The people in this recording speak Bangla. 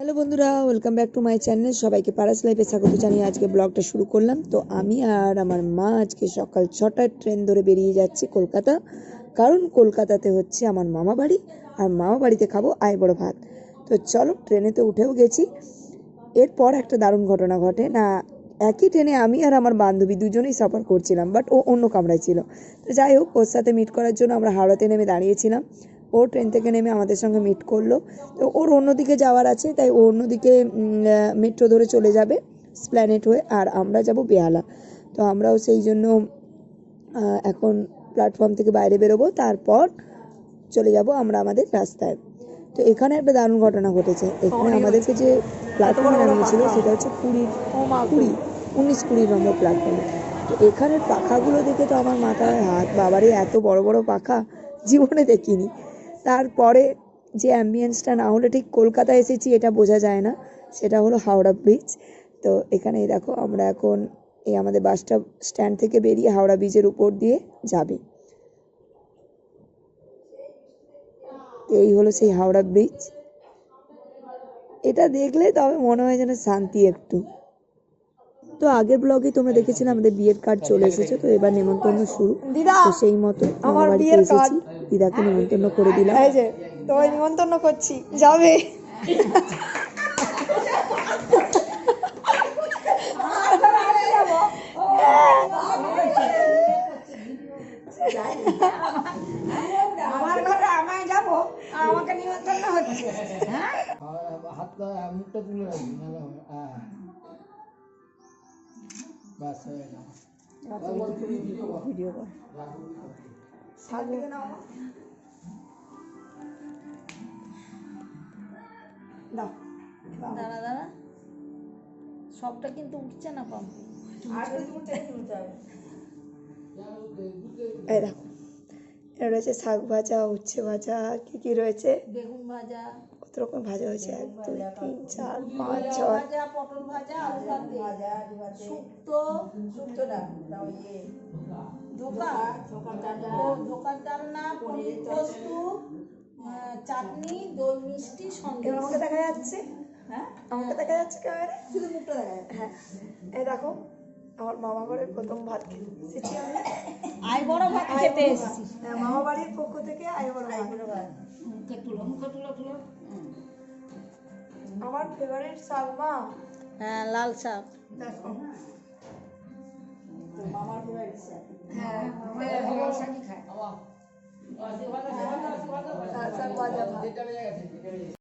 হ্যালো বন্ধুরা welcome back to my channel সবাইকে পারাস লাইফে স্বাগত জানিয়ে আজকে ব্লগটা শুরু করলাম। তো আমি আর আমার মা আজকে সকাল ছটায় ট্রেন ধরে বেরিয়ে যাচ্ছি কলকাতা। কারণ কলকাতাতে হচ্ছে আমার মামা বাড়ি, আর মামা বাড়িতে খাব আয় বড় ভাত। তো চলো, ট্রেনে তো উঠেও গেছি। এরপর একটা দারুণ ঘটনা ঘটে। না, একই ট্রেনে আমি আর আমার বান্ধবী দুজনেই সফর করছিলাম বাট ও অন্য কামরায় ছিল। তো যাই হোক, ওর সাথে মিট করার জন্য আমরা হাওড়াতে নেমে দাঁড়িয়েছিলাম। ও ট্রেন থেকে নেমে আমাদের সঙ্গে মিট করল। তো ওর অন্যদিকে যাওয়ার আছে তাই ও অন্যদিকে মেট্রো ধরে চলে যাবে স্প্ল্যানেট হয়ে আর আমরা যাব বেহালা। তো আমরাও সেই জন্য এখন প্ল্যাটফর্ম থেকে বাইরে বেরোবো তারপর চলে যাব আমরা আমাদের রাস্তায়। তো এখানে একটা দারুণ ঘটনা ঘটেছে। এখানে আমাদেরকে যে প্ল্যাটফর্মে নামিয়েছিল সেটা হচ্ছে কুড়ি কুড়ি উনিশ কুড়ি নম্বর প্ল্যাটফর্মে তো এখানের পাখাগুলো দেখে তো আমার মাথায় হাত বাবারে এত বড় বড় পাখা জীবনে দেখিনি। তারপরে যে অ্যাম্বিয়েন্সটা না হলে ঠিক কলকাতায় এসেছি এটা বোঝা যায় না। সেটা হলো হাওড়া ব্রিজ তো এখানে দেখো আমরা এখন এই আমাদের বাসটা স্ট্যান্ড থেকে বেরিয়ে হাওড়া ব্রিজের উপর দিয়ে যাবে। এই হলো সেই হাওড়া ব্রিজ এটা দেখলে তবে মনে হয় যেন শান্তি একটু। তো আগের ব্লগে তোমরা দেখেছিলে আমাদের বিয়ের কার্ড চলে এসেছে তো এবার নেমন্তন্ন শুরু। তো সেই মতো আমার বাড়িতে এসেছি। দিদাকে নেমন্তন্ন করে দিলাম। এই যে তোমায় নিমন্ত্রণ করছি। যাবে। আমায় যাব আমাকে নিমন্ত্রণ হচ্ছে। হ্যাঁ। হাতটা মুখটা তুলে রাখবি নাহলে হবে গেল ভিডিও কর। শাক দাও দাও। দাঁড়া দাঁড়া। সবটা কিন্তু উঠছে না পাম্প আর। এই দেখো। এটা রয়েছে শাক ভাজা উচ্ছে ভাজা কি কি রয়েছে? বেগুন ভাজা। কত রকম ভাজা হয়েছে এক দুই তিন চার পাঁচ ছয়। ভাজা পটল ভাজা আলু ভাজা শুক্তো শুক্তো না ইয়ে ধোকা ও ধোকার ডালনা পনির পোস্ত চাটনি দই মিষ্টি সন্দেশ। আমাকে দেখা যাচ্ছে? হ্যাঁ? আমাকে দেখা যাচ্ছে ক্যামেরা শুধু মুখটা দেখা যাচ্ছে। হ্যাঁ। এই দেখো আমার মামা ঘরের প্রথম ভাত খেতে এসেছি আমি আই বড় ভাত খেতে এসেছি। হ্যাঁ, মামা বাড়ির পক্ষ থেকে আয় বড় ভাত। মুখে তুলো মুখে তুলো তুলো। আমার ফেভারিট শাক মা হ্যাঁ লাল শাক দেখো। মামার ফেভারিট শাক হ্যাঁ লাল শাকই খায়। লাল শাক ভাজা